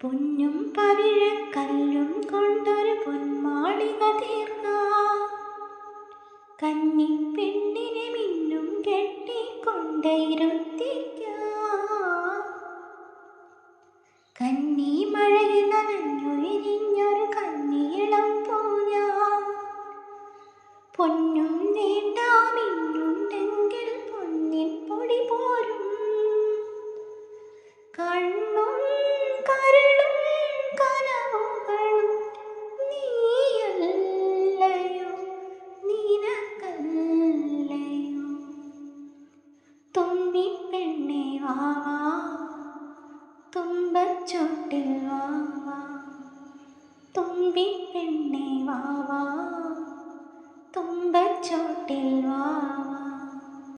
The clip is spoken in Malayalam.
പൊന്നും പവിഴക്കല്ലും കൊണ്ടൊരു പൊന്മാളിക തീർക്കാം കന്നി പെണ്ണിനെ മിന്നും കെട്ടിക്കൊണ്ടയിരുത്തിക്കാം കന്നി മഴയിൽ നനഞ്ഞൊഴിഞ്ഞൊരു കന്നിയിളം പൂഞ്ഞാ. പൊന്നും നീണ്ടാമിന്നുണ്ടെങ്കിൽ പൊന്നിൻ പൊടി പോരും. കണ്ണും തുമ്പി പെണ്ണെ വാവാ തുമ്പച്ചോട്ടിൽ വാവാ തുമ്പി പെണ്ണെ വാവാ തുമ്പച്ചോട്ടിൽ വാവാ